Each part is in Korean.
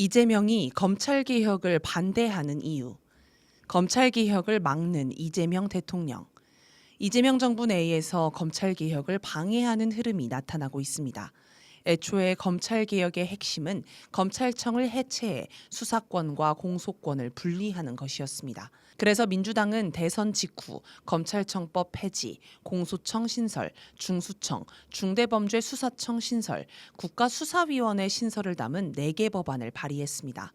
이재명이 검찰 개혁을 반대하는 이유. 검찰 개혁을 막는 이재명 대통령. 이재명 정부 내에서 검찰 개혁을 방해하는 흐름이 나타나고 있습니다. 애초에 검찰 개혁의 핵심은 검찰청을 해체해 수사권과 공소권을 분리하는 것이었습니다. 그래서 민주당은 대선 직후 검찰청법 폐지, 공소청 신설, 중수청, 중대범죄수사청 신설, 국가수사위원회 신설을 담은 4개 법안을 발의했습니다.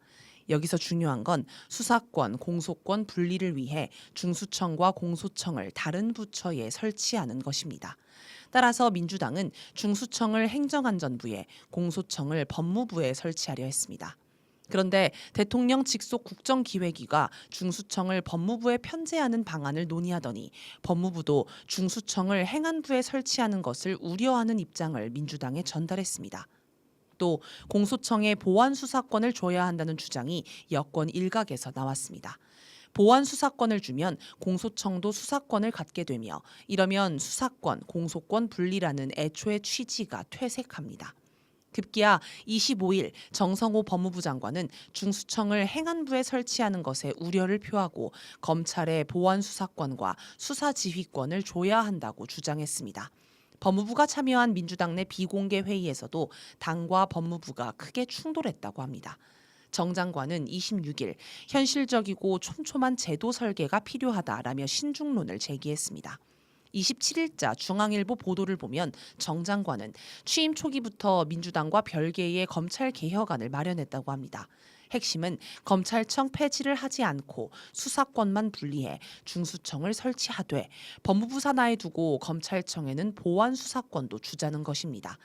여기서 중요한 건 수사권, 공소권 분리를 위해 중수청과 공소청을 다른 부처에 설치하는 것입니다. 따라서 민주당은 중수청을 행정안전부에, 공소청을 법무부에 설치하려 했습니다. 그런데 대통령 직속 국정기획위가 중수청을 법무부에 편제하는 방안을 논의하더니 법무부도 중수청을 행안부에 설치하는 것을 우려하는 입장을 민주당에 전달했습니다. 또 공소청에 보안 수사권을 줘야 한다는 주장이 여권 일각에서 나왔습니다. 보안 수사권을 주면 공소청도 수사권을 갖게 되며 이러면 수사권, 공소권 분리라는 애초의 취지가 퇴색합니다. 급기야 25일 정성호 법무부 장관은 중수청을 행안부에 설치하는 것에 우려를 표하고 검찰의 보안 수사권과 수사 지휘권을 줘야 한다고 주장했습니다. 법무부가 참여한 민주당 내 비공개 회의에서도 당과 법무부가 크게 충돌했다고 합니다. 정 장관은 26일 현실적이고 촘촘한 제도 설계가 필요하다라며 신중론을 제기했습니다. 27일자 중앙일보 보도를 보면 정 장관은 취임 초기부터 민주당과 별개의 검찰 개혁안을 마련했다고 합니다. 핵심은 검찰청 폐지를 하지 않고 수사권만 분리해 중수청을 설치하되 법무부 산하에 두고 검찰청에는 보안 수사권도 주자는 것입니다.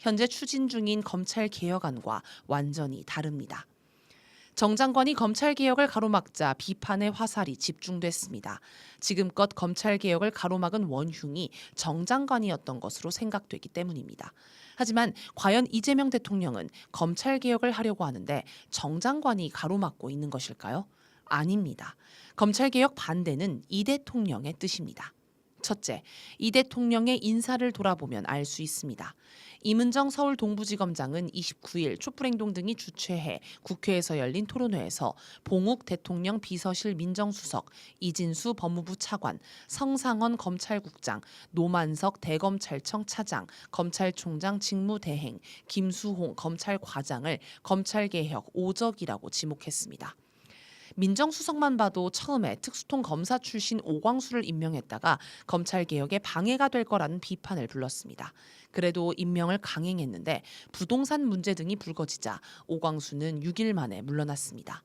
현재 추진 중인 검찰 개혁안과 완전히 다릅니다. 정 장관이 검찰 개혁을 가로막자 비판의 화살이 집중됐습니다. 지금껏 검찰 개혁을 가로막은 원흉이 정 장관이었던 것으로 생각되기 때문입니다. 하지만 과연 이재명 대통령은 검찰 개혁을 하려고 하는데 정 장관이 가로막고 있는 것일까요? 아닙니다. 검찰 개혁 반대는 이 대통령의 뜻입니다. 첫째, 이 대통령의 인사를 돌아보면 알 수 있습니다. 이문정 서울 동부지검장은 29일 촛불행동 등이 주최해 국회에서 열린 토론회에서 봉욱 대통령 비서실 민정수석, 이진수 법무부 차관, 성상원 검찰국장, 노만석 대검찰청 차장, 검찰총장 직무대행, 김수홍 검찰과장을 검찰개혁 오적이라고 지목했습니다. 민정수석만 봐도 처음에 특수통 검사 출신 오광수를 임명했다가 검찰 개혁에 방해가 될 거라는 비판을 불렀습니다. 그래도 임명을 강행했는데 부동산 문제 등이 불거지자 오광수는 6일 만에 물러났습니다.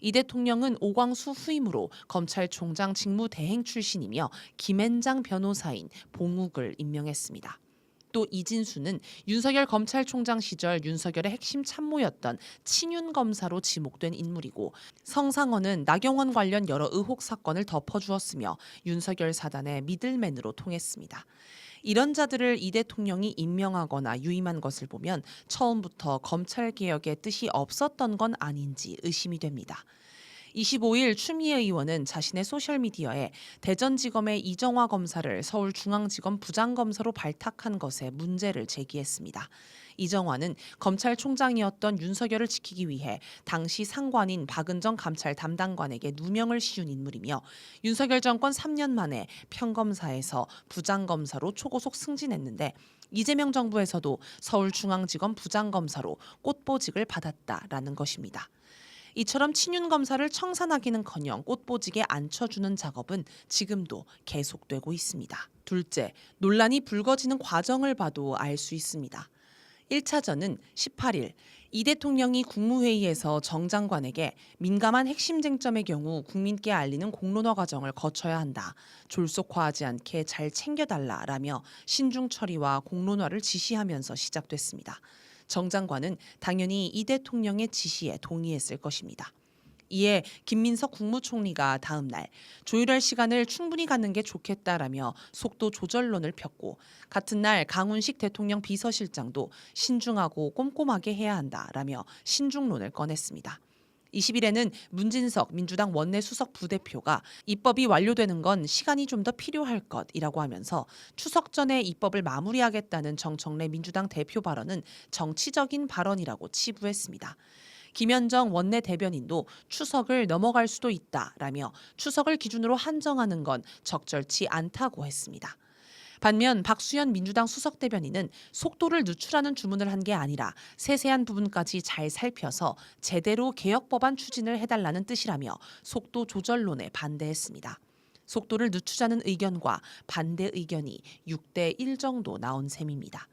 이 대통령은 오광수 후임으로 검찰총장 직무대행 출신이며 김앤장 변호사인 봉욱을 임명했습니다. 또 이진수는 윤석열 검찰총장 시절 윤석열의 핵심 참모였던 친윤 검사로 지목된 인물이고 성상원은 나경원 관련 여러 의혹 사건을 덮어주었으며 윤석열 사단의 미들맨으로 통했습니다. 이런 자들을 이 대통령이 임명하거나 유임한 것을 보면 처음부터 검찰 개혁의 뜻이 없었던 건 아닌지 의심이 됩니다. 25일 추미애 의원은 자신의 소셜미디어에 대전지검의 이정화 검사를 서울중앙지검 부장검사로 발탁한 것에 문제를 제기했습니다. 이정화는 검찰총장이었던 윤석열을 지키기 위해 당시 상관인 박은정 감찰 담당관에게 누명을 씌운 인물이며 윤석열 정권 3년 만에 평검사에서 부장검사로 초고속 승진했는데 이재명 정부에서도 서울중앙지검 부장검사로 꽃보직을 받았다라는 것입니다. 이처럼 친윤 검사를 청산하기는커녕 꽃보직에 앉혀주는 작업은 지금도 계속되고 있습니다. 둘째, 논란이 불거지는 과정을 봐도 알 수 있습니다. 1차전은 18일 이 대통령이 국무회의에서 정 장관에게 민감한 핵심 쟁점의 경우 국민께 알리는 공론화 과정을 거쳐야 한다. 졸속화하지 않게 잘 챙겨달라라며 신중 처리와 공론화를 지시하면서 시작됐습니다. 정 장관은 당연히 이 대통령의 지시에 동의했을 것입니다. 이에 김민석 국무총리가 다음 날 조율할 시간을 충분히 갖는 게 좋겠다라며 속도 조절론을 폈고 같은 날 강훈식 대통령 비서실장도 신중하고 꼼꼼하게 해야 한다라며 신중론을 꺼냈습니다. 20일에는 문진석 민주당 원내 수석 부대표가 입법이 완료되는 건 시간이 좀 더 필요할 것이라고 하면서 추석 전에 입법을 마무리하겠다는 정청래 민주당 대표 발언은 정치적인 발언이라고 치부했습니다. 김현정 원내 대변인도 추석을 넘어갈 수도 있다라며 추석을 기준으로 한정하는 건 적절치 않다고 했습니다. 반면 박수현 민주당 수석 대변인은 속도를 늦추라는 주문을 한 게 아니라 세세한 부분까지 잘 살펴서 제대로 개혁 법안 추진을 해달라는 뜻이라며 속도 조절론에 반대했습니다. 속도를 늦추자는 의견과 반대 의견이 6대 1 정도 나온 셈입니다.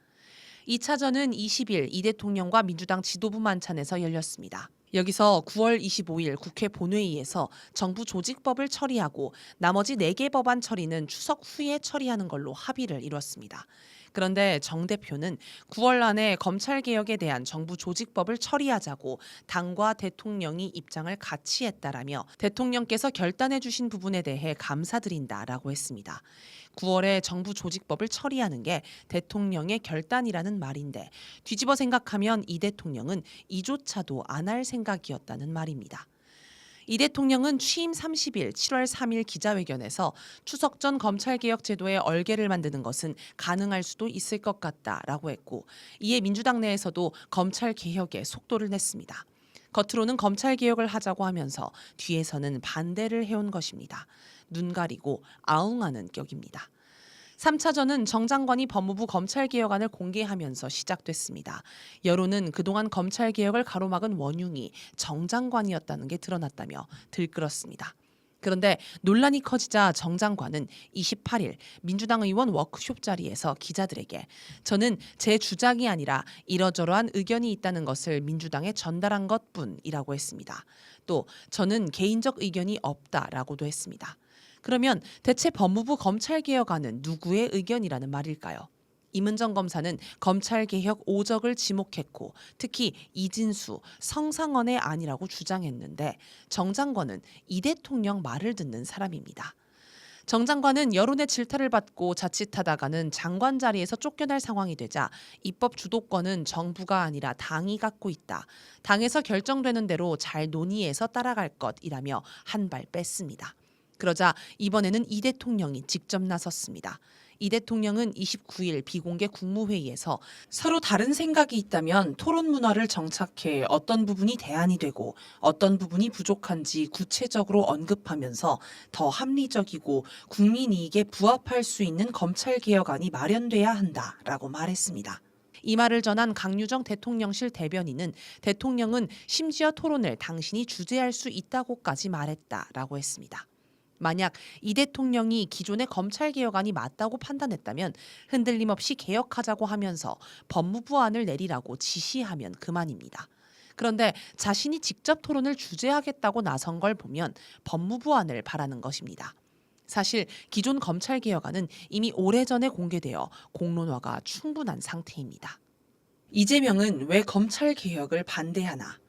2차전은 20일 이 대통령과 민주당 지도부 만찬에서 열렸습니다. 여기서 9월 25일 국회 본회의에서 정부 조직법을 처리하고 나머지 4개 법안 처리는 추석 후에 처리하는 걸로 합의를 이뤘습니다. 그런데 정 대표는 9월 안에 검찰 개혁에 대한 정부 조직법을 처리하자고 당과 대통령이 입장을 같이 했다라며 대통령께서 결단해 주신 부분에 대해 감사드린다라고 했습니다. 9월에 정부 조직법을 처리하는 게 대통령의 결단이라는 말인데 뒤집어 생각하면 이 대통령은 이조차도 안 할 생각이었다는 말입니다. 이 대통령은 취임 30일 7월 3일 기자회견에서 추석 전 검찰개혁 제도에 얼개를 만드는 것은 가능할 수도 있을 것 같다라고 했고 이에 민주당 내에서도 검찰개혁에 속도를 냈습니다. 겉으로는 검찰 개혁을 하자고 하면서 뒤에서는 반대를 해온 것입니다. 눈 가리고 아웅하는 격입니다. 3차전은 정 장관이 법무부 검찰개혁안을 공개하면서 시작됐습니다. 여론은 그동안 검찰개혁을 가로막은 원흉이 정 장관이었다는 게 드러났다며 들끓었습니다. 그런데 논란이 커지자 정 장관은 28일 민주당 의원 워크숍 자리에서 기자들에게 저는 제 주장이 아니라 이러저러한 의견이 있다는 것을 민주당에 전달한 것 뿐이라고 했습니다. 또 저는 개인적 의견이 없다라고도 했습니다. 그러면 대체 법무부 검찰개혁안은 누구의 의견이라는 말일까요? 임은정 검사는 검찰개혁 오적을 지목했고 특히 이진수, 성상원의 안이라고 주장했는데 정 장관은 이 대통령 말을 듣는 사람입니다. 정 장관은 여론의 질타를 받고 자칫하다가는 장관 자리에서 쫓겨날 상황이 되자 입법 주도권은 정부가 아니라 당이 갖고 있다. 당에서 결정되는 대로 잘 논의해서 따라갈 것이라며 한 발 뺐습니다. 그러자 이번에는 이 대통령이 직접 나섰습니다. 이 대통령은 29일 비공개 국무회의에서 서로 다른 생각이 있다면 토론 문화를 정착해 어떤 부분이 대안이 되고 어떤 부분이 부족한지 구체적으로 언급하면서 더 합리적이고 국민 이익에 부합할 수 있는 검찰 개혁안이 마련돼야 한다라고 말했습니다. 이 말을 전한 강유정 대통령실 대변인은 대통령은 심지어 토론을 당신이 주재할 수 있다고까지 말했다라고 했습니다. 만약 이 대통령이 기존의 검찰 개혁안이 맞다고 판단했다면 흔들림 없이 개혁하자고 하면서 법무부안을 내리라고 지시하면 그만입니다. 그런데 자신이 직접 토론을 주재하겠다고 나선 걸 보면 법무부안을 바라는 것입니다. 사실 기존 검찰 개혁안은 이미 오래전에 공개되어 공론화가 충분한 상태입니다. 이재명은 왜 검찰 개혁을 반대하나?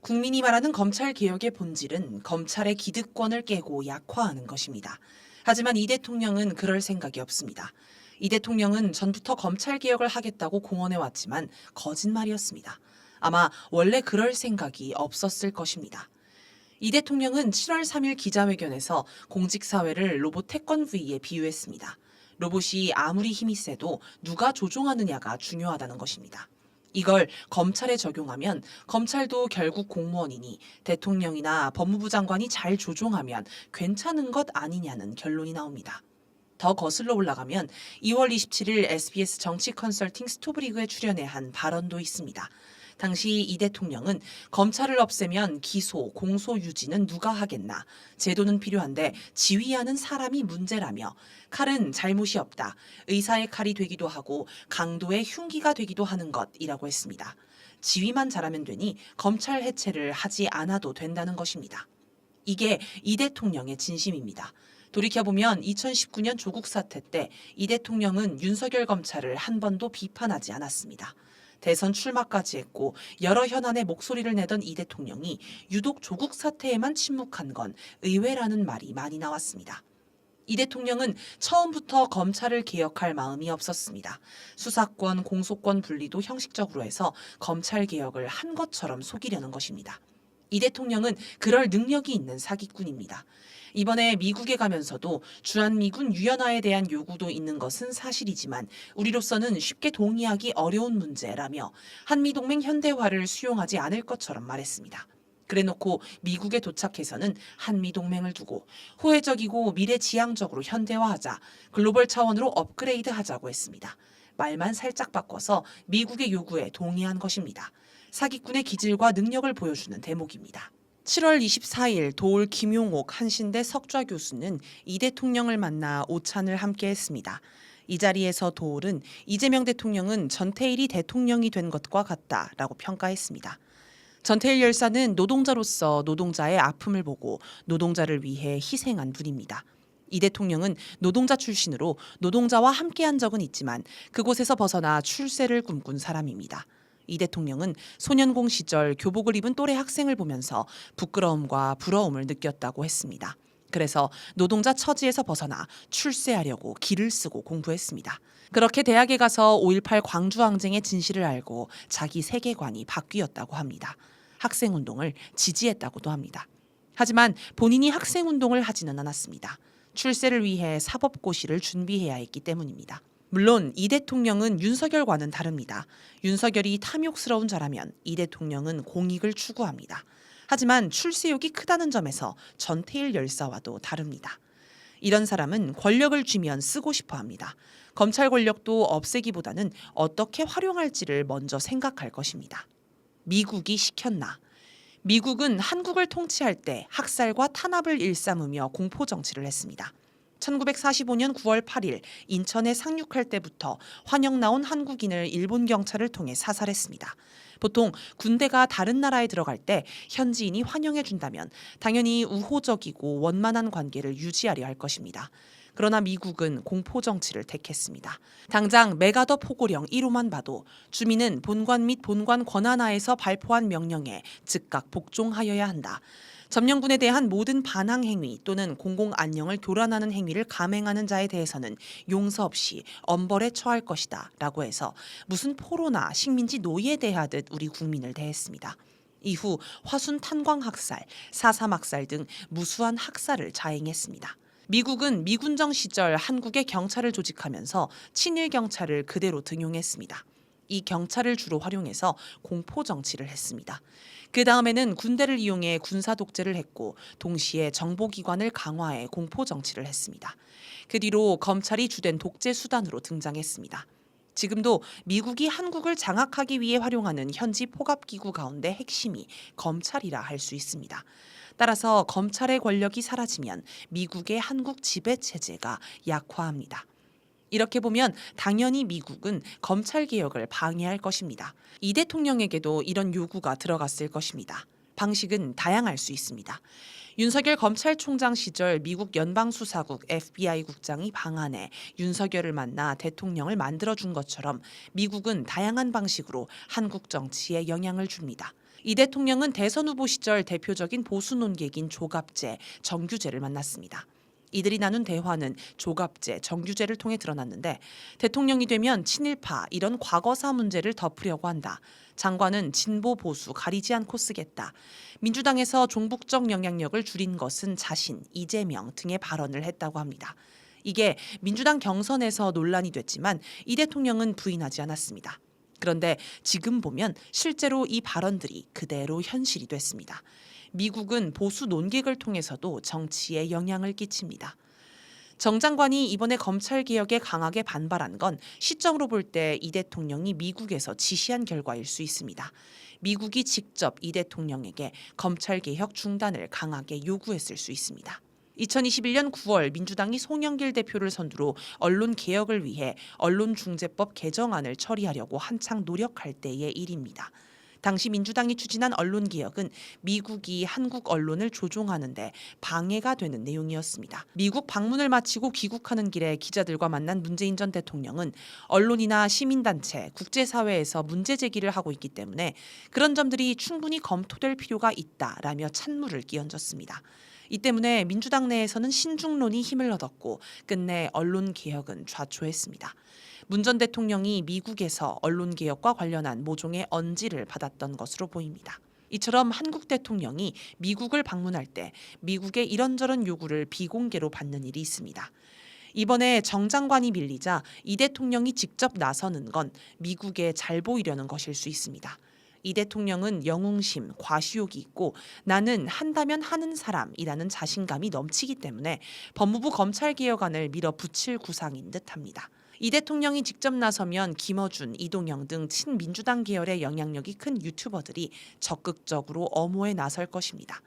국민이 말하는 검찰 개혁의 본질은 검찰의 기득권을 깨고 약화하는 것입니다. 하지만 이 대통령은 그럴 생각이 없습니다. 이 대통령은 전부터 검찰 개혁을 하겠다고 공언해 왔지만 거짓말이었습니다. 아마 원래 그럴 생각이 없었을 것입니다. 이 대통령은 7월 3일 기자회견에서 공직사회를 로봇 태권브이에 비유했습니다. 로봇이 아무리 힘이 세도 누가 조종하느냐가 중요하다는 것입니다. 이걸 검찰에 적용하면 검찰도 결국 공무원이니 대통령이나 법무부 장관이 잘 조종하면 괜찮은 것 아니냐는 결론이 나옵니다. 더 거슬러 올라가면 2월 27일 SBS 정치 컨설팅 스토브리그에 출연해 한 발언도 있습니다. 당시 이 대통령은 검찰을 없애면 기소, 공소 유지는 누가 하겠나. 제도는 필요한데 지휘하는 사람이 문제라며 칼은 잘못이 없다. 의사의 칼이 되기도 하고 강도의 흉기가 되기도 하는 것이라고 했습니다. 지휘만 잘하면 되니 검찰 해체를 하지 않아도 된다는 것입니다. 이게 이 대통령의 진심입니다. 돌이켜보면 2019년 조국 사태 때 이 대통령은 윤석열 검찰을 한 번도 비판하지 않았습니다. 대선 출마까지 했고 여러 현안에 목소리를 내던 이 대통령이 유독 조국 사태에만 침묵한 건 의외라는 말이 많이 나왔습니다. 이 대통령은 처음부터 검찰을 개혁할 마음이 없었습니다. 수사권, 공소권 분리도 형식적으로 해서 검찰 개혁을 한 것처럼 속이려는 것입니다. 이 대통령은 그럴 능력이 있는 사기꾼입니다. 이번에 미국에 가면서도 주한미군 유연화에 대한 요구도 있는 것은 사실이지만 우리로서는 쉽게 동의하기 어려운 문제라며 한미동맹 현대화를 수용하지 않을 것처럼 말했습니다. 그래놓고 미국에 도착해서는 한미 동맹을 두고 호혜적이고 미래 지향적으로 현대화하자 글로벌 차원으로 업그레이드 하자고 했습니다. 말만 살짝 바꿔서 미국의 요구에 동의한 것입니다. 사기꾼의 기질과 능력을 보여주는 대목입니다. 7월 24일 도올 김용옥 한신대 석좌 교수는 이 대통령을 만나 오찬을 함께 했습니다. 이 자리에서 도올은 이재명 대통령은 전태일이 대통령이 된 것과 같다라고 평가했습니다. 전태일 열사는 노동자로서 노동자의 아픔을 보고 노동자를 위해 희생한 분입니다. 이 대통령은 노동자 출신으로 노동자와 함께한 적은 있지만 그곳에서 벗어나 출세를 꿈꾼 사람입니다. 이 대통령은 소년공 시절 교복을 입은 또래 학생을 보면서 부끄러움과 부러움을 느꼈다고 했습니다. 그래서 노동자 처지에서 벗어나 출세하려고 길을 쓰고 공부했습니다. 그렇게 대학에 가서 5.18 광주항쟁의 진실을 알고 자기 세계관이 바뀌었다고 합니다. 학생운동을 지지했다고도 합니다. 하지만 본인이 학생운동을 하지는 않았습니다. 출세를 위해 사법고시를 준비해야 했기 때문입니다. 물론 이 대통령은 윤석열과는 다릅니다. 윤석열이 탐욕스러운 자라면 이 대통령은 공익을 추구합니다. 하지만 출세욕이 크다는 점에서 전태일 열사와도 다릅니다. 이런 사람은 권력을 쥐면 쓰고 싶어 합니다. 검찰 권력도 없애기보다는 어떻게 활용할지를 먼저 생각할 것입니다. 미국이 시켰나? 미국은 한국을 통치할 때 학살과 탄압을 일삼으며 공포 정치를 했습니다. 1945년 9월 8일 인천에 상륙할 때부터 환영 나온 한국인을 일본 경찰을 통해 사살했습니다. 보통 군대가 다른 나라에 들어갈 때 현지인이 환영해 준다면 당연히 우호적이고 원만한 관계를 유지하려 할 것입니다. 그러나 미국은 공포 정치를 택했습니다. 당장 메가더 포고령 1호만 봐도 주민은 본관 및 본관 권한하에서 발포한 명령에 즉각 복종하여야 한다. 점령군에 대한 모든 반항 행위 또는 공공 안녕을 교란하는 행위를 감행하는 자에 대해서는 용서 없이 엄벌에 처할 것이다 라고 해서 무슨 포로나 식민지 노예에 대하듯 우리 국민을 대했습니다. 이후 화순 탄광 학살, 사삼 학살 등 무수한 학살을 자행했습니다. 미국은 미군정 시절 한국의 경찰을 조직하면서 친일 경찰을 그대로 등용했습니다. 이 경찰을 주로 활용해서 공포 정치를 했습니다. 그 다음에는 군대를 이용해 군사 독재를 했고 동시에 정보기관을 강화해 공포 정치를 했습니다. 그 뒤로 검찰이 주된 독재 수단으로 등장했습니다. 지금도 미국이 한국을 장악하기 위해 활용하는 현지 포갑기구 가운데 핵심이 검찰이라 할 수 있습니다. 따라서 검찰의 권력이 사라지면 미국의 한국 지배 체제가 약화합니다. 이렇게 보면 당연히 미국은 검찰 개혁을 방해할 것입니다. 이 대통령에게도 이런 요구가 들어갔을 것입니다. 방식은 다양할 수 있습니다. 윤석열 검찰총장 시절 미국 연방수사국 FBI 국장이 방한해 윤석열을 만나 대통령을 만들어 준 것처럼 미국은 다양한 방식으로 한국 정치에 영향을 줍니다. 이 대통령은 대선 후보 시절 대표적인 보수 논객인 조갑재, 정규재를 만났습니다. 이들이 나눈 대화는 조갑재, 정규재를 통해 드러났는데 대통령이 되면 친일파 이런 과거사 문제를 덮으려고 한다. 장관은 진보 보수 가리지 않고 쓰겠다. 민주당에서 종북적 영향력을 줄인 것은 자신, 이재명 등의 발언을 했다고 합니다. 이게 민주당 경선에서 논란이 됐지만 이 대통령은 부인하지 않았습니다. 그런데 지금 보면 실제로 이 발언들이 그대로 현실이 됐습니다. 미국은 보수 논객을 통해서도 정치에 영향을 끼칩니다. 정 장관이 이번에 검찰 개혁에 강하게 반발한 건 시점으로 볼 때 이 대통령이 미국에서 지시한 결과일 수 있습니다. 미국이 직접 이 대통령에게 검찰 개혁 중단을 강하게 요구했을 수 있습니다. 2021년 9월 민주당이 송영길 대표를 선두로 언론 개혁을 위해 언론중재법 개정안을 처리하려고 한창 노력할 때의 일입니다. 당시 민주당이 추진한 언론 개혁은 미국이 한국 언론을 조종하는데 방해가 되는 내용이었습니다. 미국 방문을 마치고 귀국하는 길에 기자들과 만난 문재인 전 대통령은 언론이나 시민단체, 국제사회에서 문제 제기를 하고 있기 때문에 그런 점들이 충분히 검토될 필요가 있다라며 찬물을 끼얹었습니다. 이 때문에 민주당 내에서는 신중론이 힘을 얻었고 끝내 언론 개혁은 좌초했습니다. 문 전 대통령이 미국에서 언론 개혁과 관련한 모종의 언지를 받았던 것으로 보입니다. 이처럼 한국 대통령이 미국을 방문할 때 미국의 이런저런 요구를 비공개로 받는 일이 있습니다. 이번에 정 장관이 밀리자 이 대통령이 직접 나서는 건 미국에 잘 보이려는 것일 수 있습니다. 이 대통령은 영웅심, 과시욕이 있고 나는 한다면 하는 사람이라는 자신감이 넘치기 때문에 법무부 검찰개혁안을 밀어붙일 구상인 듯합니다. 이 대통령이 직접 나서면 김어준, 이동영 등 친민주당 계열의 영향력이 큰 유튜버들이 적극적으로 엄호에 나설 것입니다.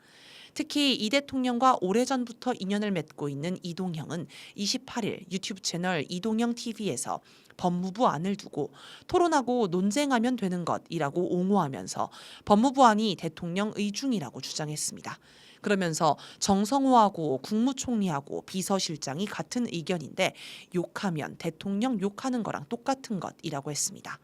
특히 이 대통령과 오래전부터 인연을 맺고 있는 이동형은 28일 유튜브 채널 이동형 TV에서 법무부 안을 두고 토론하고 논쟁하면 되는 것이라고 옹호하면서 법무부 안이 대통령 의중이라고 주장했습니다. 그러면서 정성호하고 국무총리하고 비서실장이 같은 의견인데 욕하면 대통령 욕하는 거랑 똑같은 것이라고 했습니다.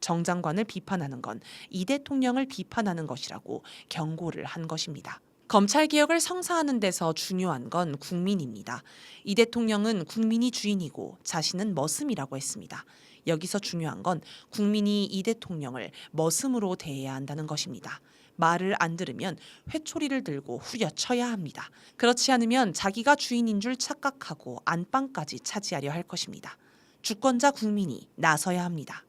정 장관을 비판하는 건 이 대통령을 비판하는 것이라고 경고를 한 것입니다. 검찰 개혁을 성사하는 데서 중요한 건 국민입니다. 이 대통령은 국민이 주인이고 자신은 머슴이라고 했습니다. 여기서 중요한 건 국민이 이 대통령을 머슴으로 대해야 한다는 것입니다. 말을 안 들으면 회초리를 들고 후려쳐야 합니다. 그렇지 않으면 자기가 주인인 줄 착각하고 안방까지 차지하려 할 것입니다. 주권자 국민이 나서야 합니다.